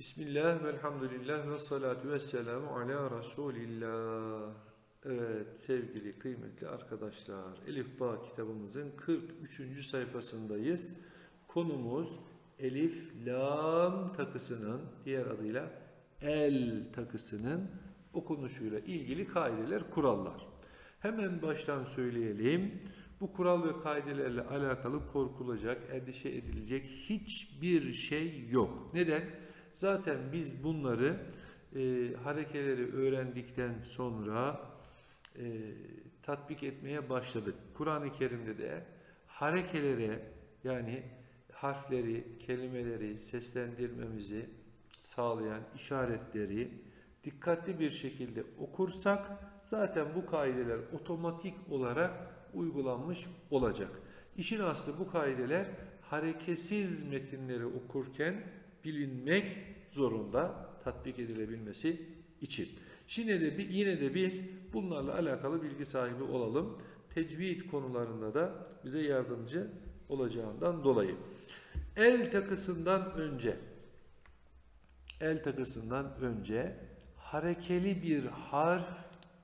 Bismillah ve elhamdülillah ve salatu ve selamu ala Resulillah. Evet sevgili kıymetli arkadaşlar Elif Bağ kitabımızın 43. sayfasındayız. Konumuz Elif Lam takısının diğer adıyla El takısının okunuşuyla ilgili kaideler, kurallar. Hemen baştan söyleyelim. Bu kural ve kaidelerle alakalı korkulacak, endişe edilecek hiçbir şey yok. Neden? Zaten biz bunları e, harekeleri öğrendikten sonra e, tatbik etmeye başladık. Kur'an-ı Kerim'de de harekelere yani harfleri, kelimeleri seslendirmemizi sağlayan işaretleri dikkatli bir şekilde okursak zaten bu kaideler otomatik olarak uygulanmış olacak. İşin aslı bu kaideler hareketsiz metinleri okurken bilinmek zorunda tatbik edilebilmesi için. Şimdi de bir, yine de biz bunlarla alakalı bilgi sahibi olalım. Tecvid konularında da bize yardımcı olacağından dolayı. El takısından önce el takısından önce harekeli bir harf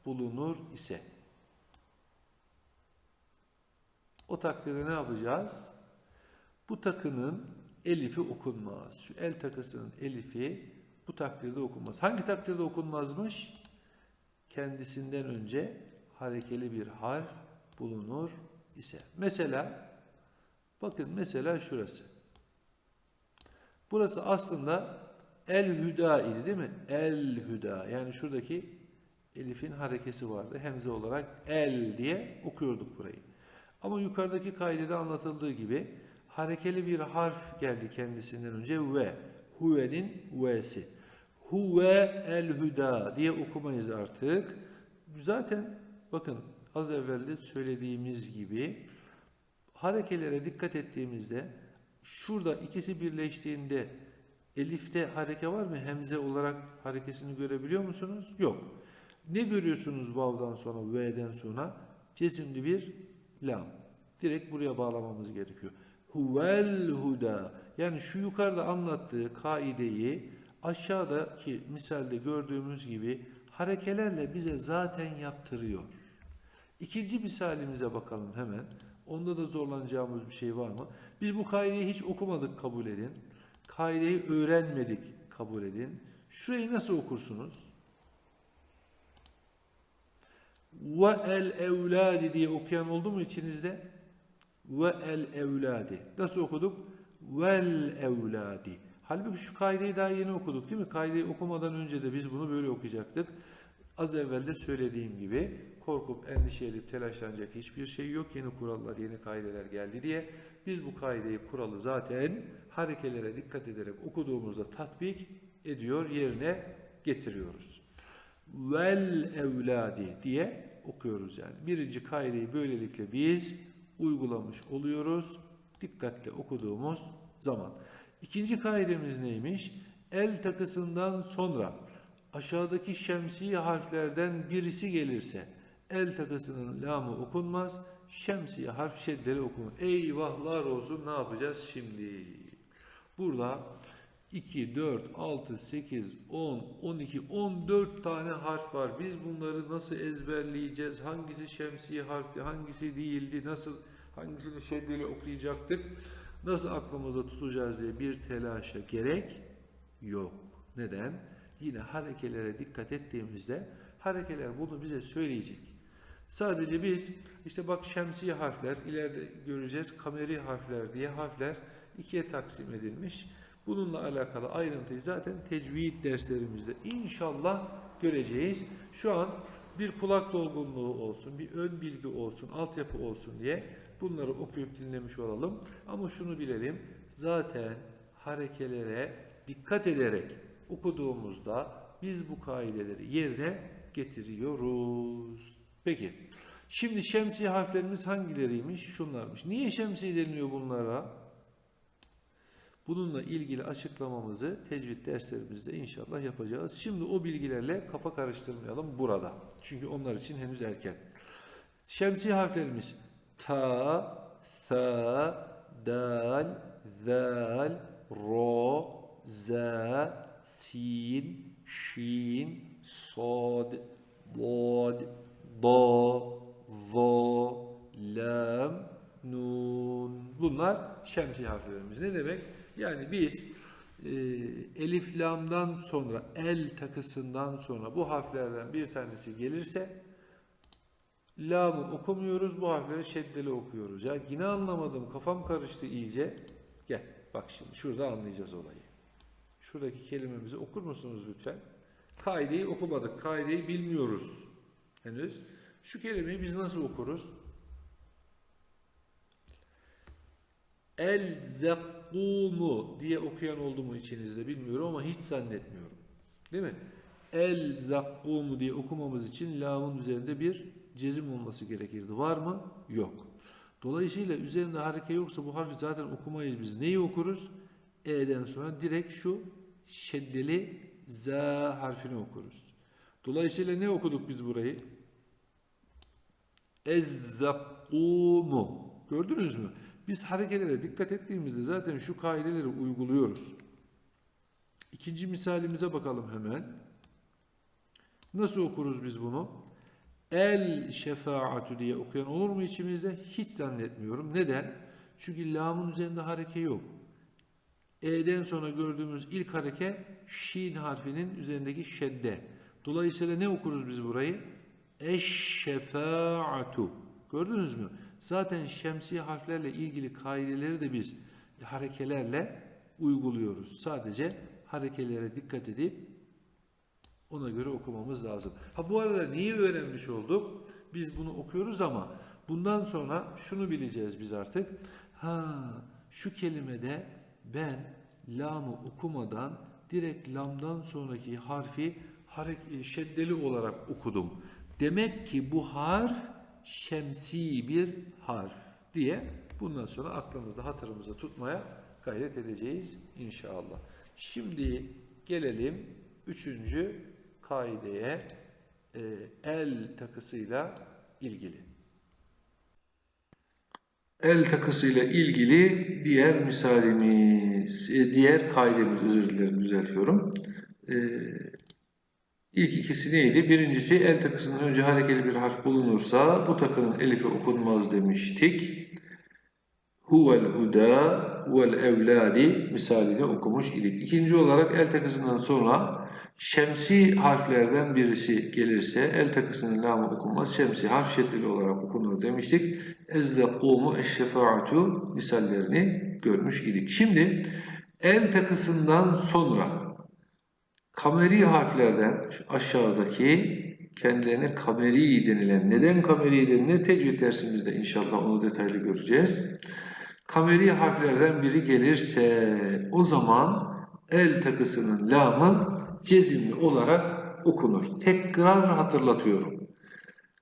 bulunur ise o takdirde ne yapacağız? Bu takının elifi okunmaz. Şu el takısının elifi bu takdirde okunmaz. Hangi takdirde okunmazmış? Kendisinden önce harekeli bir harf bulunur ise. Mesela bakın mesela şurası. Burası aslında el hüda idi değil mi? El hüda. Yani şuradaki elifin harekesi vardı. Hemze olarak el diye okuyorduk burayı. Ama yukarıdaki kaidede anlatıldığı gibi harekeli bir harf geldi kendisinden önce ve. Huve'nin ve'si. Huve el hüda diye okumayız artık. Zaten bakın az evvel de söylediğimiz gibi harekelere dikkat ettiğimizde şurada ikisi birleştiğinde elifte hareke var mı? Hemze olarak harekesini görebiliyor musunuz? Yok. Ne görüyorsunuz vav'dan sonra, v'den sonra? Cesimli bir lam. Direkt buraya bağlamamız gerekiyor. Huvel huda. Yani şu yukarıda anlattığı kaideyi aşağıdaki misalde gördüğümüz gibi harekelerle bize zaten yaptırıyor. İkinci misalimize bakalım hemen. Onda da zorlanacağımız bir şey var mı? Biz bu kaideyi hiç okumadık kabul edin. Kaideyi öğrenmedik kabul edin. Şurayı nasıl okursunuz? Ve el evladi diye okuyan oldu mu içinizde? Ve el evladi. Nasıl okuduk? Vel evladi. Halbuki şu kaideyi daha yeni okuduk değil mi? Kaideyi okumadan önce de biz bunu böyle okuyacaktık. Az evvel de söylediğim gibi korkup endişe edip telaşlanacak hiçbir şey yok. Yeni kurallar, yeni kaideler geldi diye biz bu kaideyi, kuralı zaten harekelere dikkat ederek okuduğumuzda tatbik ediyor, yerine getiriyoruz. Vel evladi diye okuyoruz yani. Birinci kaideyi böylelikle biz uygulamış oluyoruz. Dikkatle okuduğumuz zaman. İkinci kaidemiz neymiş? El takısından sonra aşağıdaki şemsi harflerden birisi gelirse el takısının lamı okunmaz. Şemsiye harf şeddeli okunur. Eyvahlar olsun ne yapacağız şimdi? Burada 2, 4, 6, 8, 10, 12, 14 tane harf var. Biz bunları nasıl ezberleyeceğiz? Hangisi şemsiye harfti, hangisi değildi, nasıl hangisini şeddeli okuyacaktık? Nasıl aklımıza tutacağız diye bir telaşa gerek yok. Neden? Yine harekelere dikkat ettiğimizde harekeler bunu bize söyleyecek. Sadece biz işte bak şemsiye harfler ileride göreceğiz kameri harfler diye harfler ikiye taksim edilmiş. Bununla alakalı ayrıntıyı zaten tecvid derslerimizde inşallah göreceğiz. Şu an bir kulak dolgunluğu olsun, bir ön bilgi olsun, altyapı olsun diye bunları okuyup dinlemiş olalım. Ama şunu bilelim, zaten harekelere dikkat ederek okuduğumuzda biz bu kaideleri yerine getiriyoruz. Peki, şimdi şemsi harflerimiz hangileriymiş? Şunlarmış. Niye şemsi deniliyor bunlara? Bununla ilgili açıklamamızı tecvid derslerimizde inşallah yapacağız. Şimdi o bilgilerle kafa karıştırmayalım burada. Çünkü onlar için henüz erken. Şemsi harflerimiz ta, sa, dal, zal, ro, za, sin, şin, sad, dad, da, za, lam, nun. Bunlar şemsi harflerimiz. Ne demek? Yani biz e, elif lamdan sonra el takısından sonra bu harflerden bir tanesi gelirse lamı okumuyoruz bu harfleri şeddeli okuyoruz. Ya yine anlamadım kafam karıştı iyice. Gel bak şimdi şurada anlayacağız olayı. Şuradaki kelimemizi okur musunuz lütfen? Kaideyi okumadık. Kaideyi bilmiyoruz henüz. Şu kelimeyi biz nasıl okuruz? El zakkumu diye okuyan oldu mu içinizde bilmiyorum ama hiç zannetmiyorum. Değil mi? El zakkumu diye okumamız için lamın üzerinde bir cezim olması gerekirdi. Var mı? Yok. Dolayısıyla üzerinde hareke yoksa bu harfi zaten okumayız biz. Neyi okuruz? E'den sonra direkt şu şeddeli Z harfini okuruz. Dolayısıyla ne okuduk biz burayı? Ezzakkumu. Gördünüz mü? Biz harekelere dikkat ettiğimizde zaten şu kaideleri uyguluyoruz. İkinci misalimize bakalım hemen. Nasıl okuruz biz bunu? El şefaatü diye okuyan olur mu içimizde? Hiç zannetmiyorum. Neden? Çünkü lamın üzerinde hareke yok. E'den sonra gördüğümüz ilk hareke şin harfinin üzerindeki şedde. Dolayısıyla ne okuruz biz burayı? Eşşefaatu. Gördünüz mü? Zaten şemsi harflerle ilgili kaideleri de biz harekelerle uyguluyoruz. Sadece harekelere dikkat edip ona göre okumamız lazım. Ha bu arada neyi öğrenmiş olduk? Biz bunu okuyoruz ama bundan sonra şunu bileceğiz biz artık. Ha şu kelimede ben lamı okumadan direkt lamdan sonraki harfi harek- şeddeli olarak okudum. Demek ki bu harf şemsi bir harf diye bundan sonra aklımızda hatırımızda tutmaya gayret edeceğiz inşallah. Şimdi gelelim üçüncü kaideye e, el takısıyla ilgili. El takısıyla ilgili diğer misalimiz, e, diğer kaidemiz özür dilerim düzeltiyorum. E, ilk ikisi neydi? Birincisi el takısından önce harekeli bir harf bulunursa bu takının elifi okunmaz demiştik. Huvel huda vel evladi misalini okumuş idik. İkinci olarak el takısından sonra şemsi harflerden birisi gelirse el takısının lamı okunmaz. Şemsi harf şeddeli olarak okunur demiştik. Ezzekumu eşşefaatu misallerini görmüş idik. Şimdi el takısından sonra kameri harflerden aşağıdaki kendilerine kameri denilen neden kameri denilen tecvid dersimizde inşallah onu detaylı göreceğiz. Kameri harflerden biri gelirse o zaman el takısının lamı cezimli olarak okunur. Tekrar hatırlatıyorum.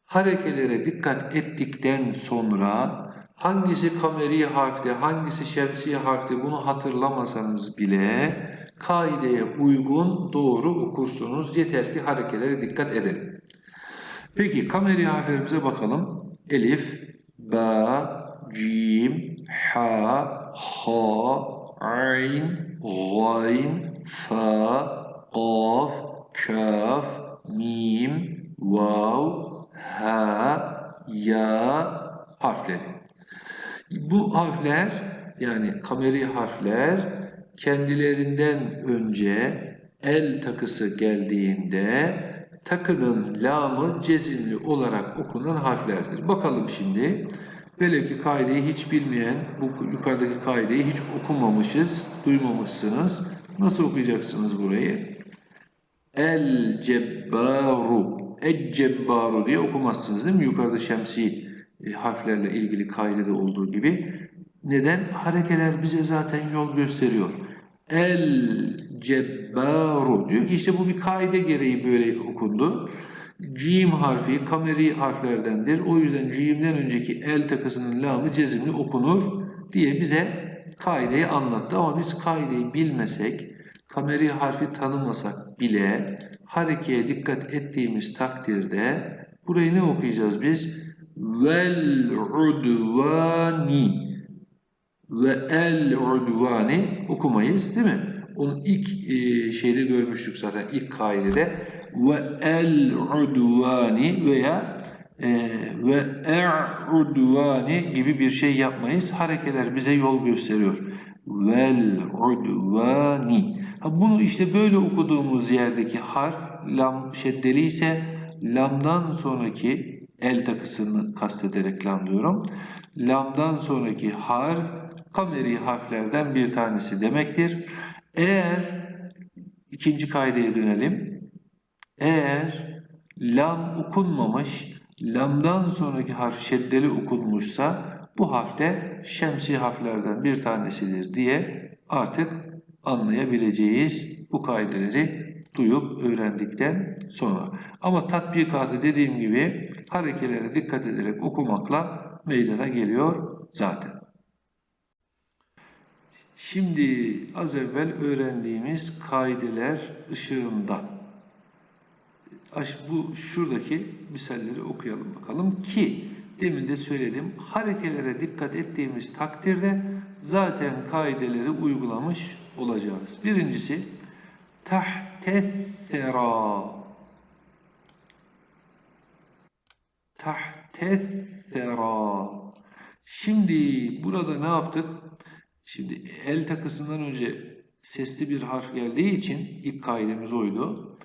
Harekelere dikkat ettikten sonra hangisi kameri harfte, hangisi şemsi harfte bunu hatırlamasanız bile kaideye uygun doğru okursunuz. Yeter ki harekelere dikkat edin. Peki kameri harflerimize bakalım. Elif, ba, cim, ha, ha, ayn, gayn, fa, qaf, kaf, mim, vav, ha, ya harfleri. Bu harfler yani kameri harfler kendilerinden önce el takısı geldiğinde takının lamı cezimli olarak okunan harflerdir. Bakalım şimdi. Velev ki kaideyi hiç bilmeyen, bu yukarıdaki kaideyi hiç okumamışız, duymamışsınız. Nasıl okuyacaksınız burayı? El cebbaru. El cebbaru diye okumazsınız değil mi? Yukarıda şemsi e, harflerle ilgili kaidede olduğu gibi. Neden? Harekeler bize zaten yol gösteriyor. El cebbaru diyor ki işte bu bir kaide gereği böyle okundu. Cim harfi kameri harflerdendir. O yüzden cimden önceki el takısının lamı cezimli okunur diye bize kaideyi anlattı. Ama biz kaideyi bilmesek, kameri harfi tanımasak bile harekeye dikkat ettiğimiz takdirde burayı ne okuyacağız biz? Vel udvani ve el udvani okumayız değil mi? Onun ilk e, şeyde görmüştük zaten ilk kaidede. Ve el udvani veya e, ve e'udvani gibi bir şey yapmayız. Harekeler bize yol gösteriyor. Vel udvani. Ha, bunu işte böyle okuduğumuz yerdeki harf lam şeddeli ise lamdan sonraki el takısını kastederek lam diyorum. Lamdan sonraki harf kameri harflerden bir tanesi demektir. Eğer ikinci kaideye dönelim. Eğer lam okunmamış, lamdan sonraki harf şeddeli okunmuşsa bu harf de şemsi harflerden bir tanesidir diye artık anlayabileceğiz bu kaideleri duyup öğrendikten sonra. Ama tatbikatı dediğim gibi harekelere dikkat ederek okumakla meydana geliyor zaten. Şimdi az evvel öğrendiğimiz kaideler ışığında bu şuradaki misalleri okuyalım bakalım ki demin de söyledim harekelere dikkat ettiğimiz takdirde zaten kaideleri uygulamış olacağız. Birincisi tahtethera tahtethera Şimdi burada ne yaptık? Şimdi el takısından önce sesli bir harf geldiği için ilk kaidemiz oydu.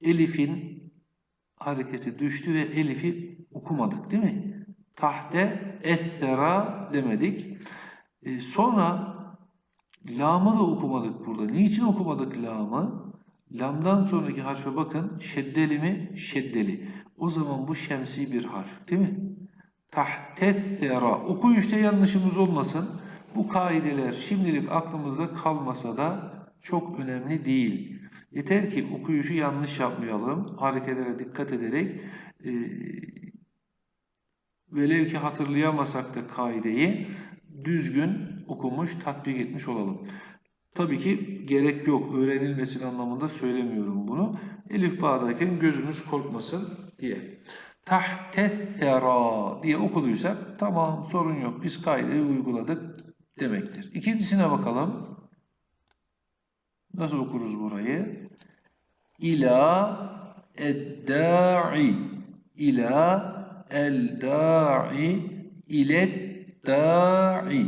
Elif'in hareketi düştü ve Elif'i okumadık değil mi? Tahte ethera demedik. Ee, sonra lamı da okumadık burada. Niçin okumadık lamı? Lamdan sonraki harfe bakın. Şeddeli mi? Şeddeli. O zaman bu şemsi bir harf değil mi? Tahtethera. Okuyuşta yanlışımız olmasın. Bu kaideler şimdilik aklımızda kalmasa da çok önemli değil. Yeter ki okuyuşu yanlış yapmayalım. Hareketlere dikkat ederek e, velev ki hatırlayamasak da kaideyi düzgün okumuş, tatbik etmiş olalım. Tabii ki gerek yok. Öğrenilmesinin anlamında söylemiyorum bunu. Elif bağdayken gözünüz korkmasın diye. Tahtethera diye okuduysak tamam sorun yok. Biz kaideyi uyguladık demektir. İkincisine bakalım. Nasıl okuruz burayı? İla edda'i İla el-da'i ilet-da'i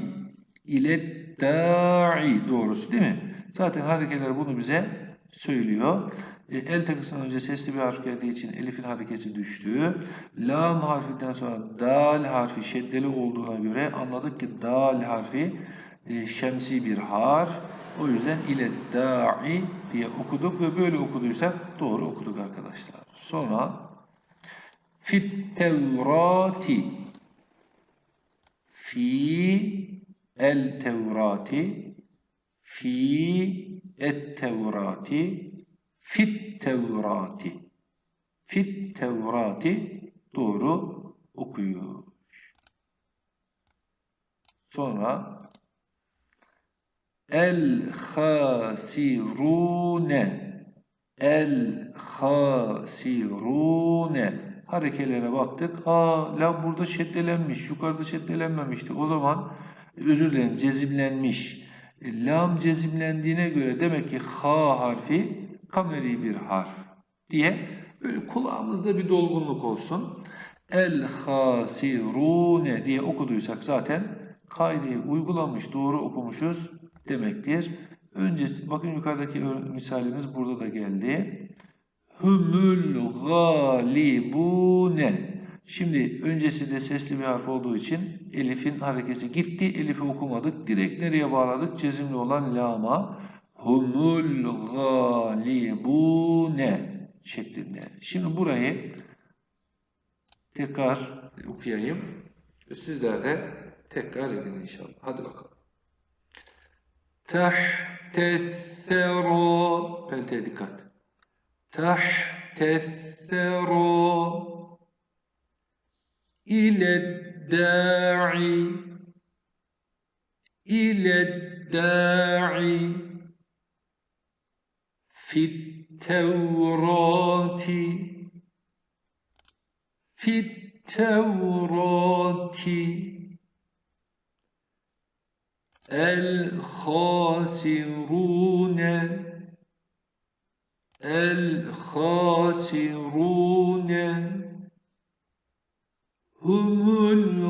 ilet-da'i doğrusu değil mi? Zaten harekeler bunu bize söylüyor. E, el takısından önce sesli bir harf geldiği için elifin hareketi düştü. Lam harfinden sonra dal harfi şeddeli olduğuna göre anladık ki dal harfi e, şemsi bir harf. O yüzden ile da'i diye okuduk ve böyle okuduysak doğru okuduk arkadaşlar. Sonra fit tevrati fi el tevrati fi et tevrati fit tevrati fit tevrati doğru okuyor. Sonra El hasirune El hasirune Harekelere baktık. Aa lam burada şeddelenmiş. Yukarıda şeddelenmemişti. O zaman özür dilerim cezimlenmiş. Lam cezimlendiğine göre demek ki ha harfi kameri bir harf diye böyle kulağımızda bir dolgunluk olsun. El hasirune diye okuduysak zaten kaideyi uygulamış, doğru okumuşuz demektir. Öncesi, bakın yukarıdaki misalimiz burada da geldi. Humul galibune. Şimdi öncesinde sesli bir harf olduğu için elifin hareketi gitti. Elifi okumadık. Direkt nereye bağladık? Cezimli olan lama humul galibune şeklinde. Şimdi burayı tekrar okuyayım. Sizler de tekrar edin inşallah. Hadi bakalım. Tahteseru Pelte dikkat. Tahteseru ile da'i ile da'i في التوراة في التوراة الخاسرون الخاسرون هم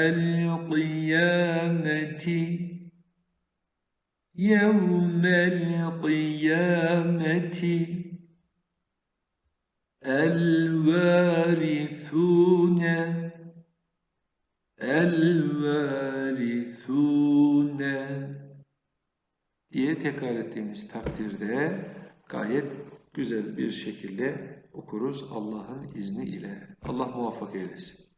القيامة يوم القيامة الوارثون الوارثون diye tekrar ettiğimiz takdirde gayet güzel bir şekilde okuruz Allah'ın izniyle. Allah muvaffak eylesin.